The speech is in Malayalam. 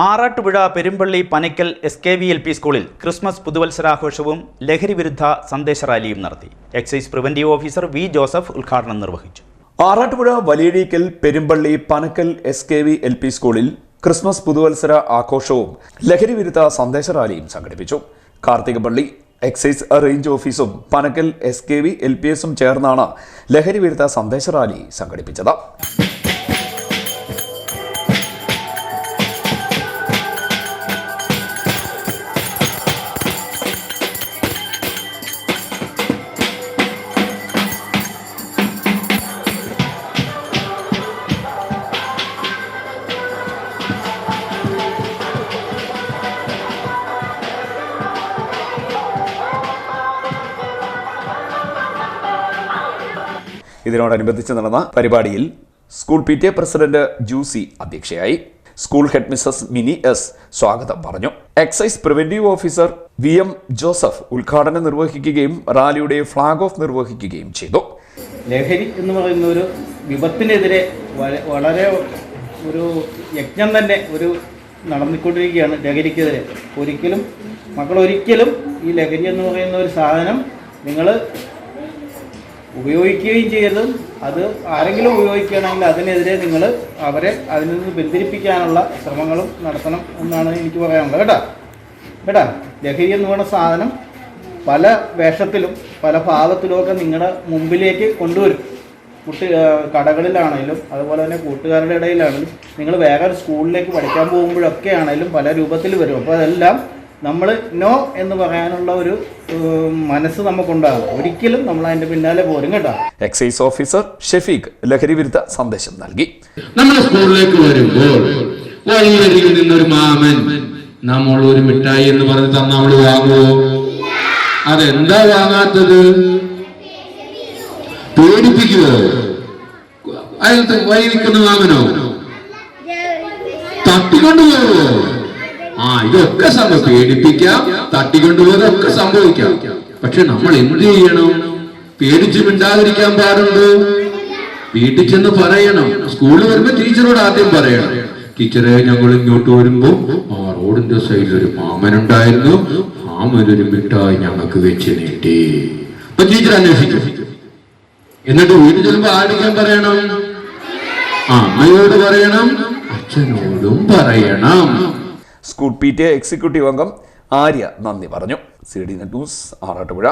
Arattupuzha Perumpally Panakkal S K V L P സ്കൂളിൽ ക്രിസ്മസ് പുതുവത്സരാഘോഷവും ലഹരി വിരുദ്ധ സന്ദേശ റാലിയും നടത്തി. Excise preventive officer V Joseph ഉദ്ഘാടനം നിർവഹിച്ചു. Arattupuzha Valiyazhikkal Perumpally Panakkal S K V L P സ്കൂളിൽ ക്രിസ്മസ് പുതുവത്സര ആഘോഷവും ലഹരി വിരുദ്ധ സന്ദേശ റാലിയും സംഘടിപ്പിച്ചു. കാർത്തികപള്ളി എക്സൈസ് റേഞ്ച് ഓഫീസും Panakkal S K V L P എസും ചേർന്നാണ് ലഹരി വിരുദ്ധ സന്ദേശ റാലി സംഘടിപ്പിച്ചത്. ഇതിനോടനുബന്ധിച്ച് നടന്ന പരിപാടിയിൽ school P T A president Joosy അധ്യക്ഷയായി school head Mrs Mini S സ്വാഗതം പറഞ്ഞു. Excise preventive officer V M Joseph ഉദ്ഘാടനം നിർവഹിക്കുകയും റാലിയുടെ ഫ്ളാഗ് ഓഫ് നിർവഹിക്കുകയും ചെയ്തു. ലഹരി എന്ന് പറയുന്ന ഒരു വിപത്തിനെതിരെ വളരെ ഒരു യജ്ഞം തന്നെ ഒരു നടന്നിക്കൊണ്ടിരിക്കുകയാണ് ലഹരിക്കെതിരെ. ഒരിക്കലും മക്കൾ ഒരിക്കലും ഈ ലഹരി എന്ന് പറയുന്ന ഒരു സാധനം നിങ്ങൾ ഉപയോഗിക്കുകയും ചെയ്യരുത്. അത് ആരെങ്കിലും ഉപയോഗിക്കുകയാണെങ്കിൽ അതിനെതിരെ നിങ്ങൾ അവരെ അതിൽ നിന്ന് ബന്ധിപ്പിക്കാനുള്ള ശ്രമങ്ങളും നടത്തണം എന്നാണ് എനിക്ക് പറയാനുള്ളത്. കേട്ടോ? കേട്ടാ? ലഹരി എന്ന് പറയുന്ന സാധനം പല വേഷത്തിലും പല ഭാവത്തിലുമൊക്കെ നിങ്ങളുടെ മുമ്പിലേക്ക് കൊണ്ടുവരും. കുട്ടി കടകളിലാണെങ്കിലും അതുപോലെ തന്നെ കൂട്ടുകാരുടെ ഇടയിലാണെങ്കിലും നിങ്ങൾ വേറെ സ്കൂളിലേക്ക് പഠിക്കാൻ പോകുമ്പോഴൊക്കെ ആണെങ്കിലും പല രൂപത്തിൽ വരും. അപ്പോൾ അതെല്ലാം നമ്മൾ നോ എന്ന് പറയാനുള്ള ഒരു മനസ്സ് നമുക്കുണ്ടാകും. ഒരിക്കലും നമ്മൾ അതിന്റെ പിന്നാലെ പോരും കേട്ടോ. എക്സൈസ് ഓഫീസർ ഷെഫീഖ് ലഹരി വിരുദ്ധ സന്ദേശം നൽകി. നമ്മൾ സ്കൂളിലേക്ക് വരുമ്പോൾ വഴിയരികിൽ നിന്നൊരു മാമൻ നമ്മൾ ഒരു മിഠായി എന്ന് പറഞ്ഞ് തന്ന നമ്മൾ വാങ്ങുവോ? അതെന്താ വാങ്ങാത്തത്? പേടിപ്പിക്കുവോ അയാൾ വഴി നിൽക്കുന്ന മാമനോ? തട്ടിക്കൊണ്ടുപോവോ ആ ഇതൊക്കെ സംഭവം. പേടിപ്പിക്കാം തട്ടിക്കൊണ്ടുപോയതൊക്കെ സംഭവിക്കാം. പക്ഷെ നമ്മൾ എന്ത് ചെയ്യണം? പേടിച്ച് മിണ്ടാതിരിക്കാൻ പാടുണ്ടോ? വീട്ടിൽ ചെന്ന് പറയണം. സ്കൂളിൽ വരുമ്പോ ടീച്ചറോട് ആദ്യം പറയണം. ടീച്ചറെ ഞങ്ങൾ ഇങ്ങോട്ട് വരുമ്പോ ആ റോഡിന്റെ സൈഡിൽ ഒരു മാമനുണ്ടായിരുന്നു മാമനൊരു മിഠായി ഞങ്ങൾക്ക് വെച്ച് നീട്ടി. അപ്പൊ ടീച്ചർ അന്വേഷിക്കും. എന്നിട്ട് വീട്ടിൽ ചെല്ലുമ്പോ ആടിക്കാൻ പറയണം? ആ അമ്മയോട് പറയണം. അച്ഛനോടും പറയണം. പി ടി എ എക്സിക്യൂട്ടീവ് അംഗം ആര്യ നന്ദി പറഞ്ഞു. C D net news Arattupuzha.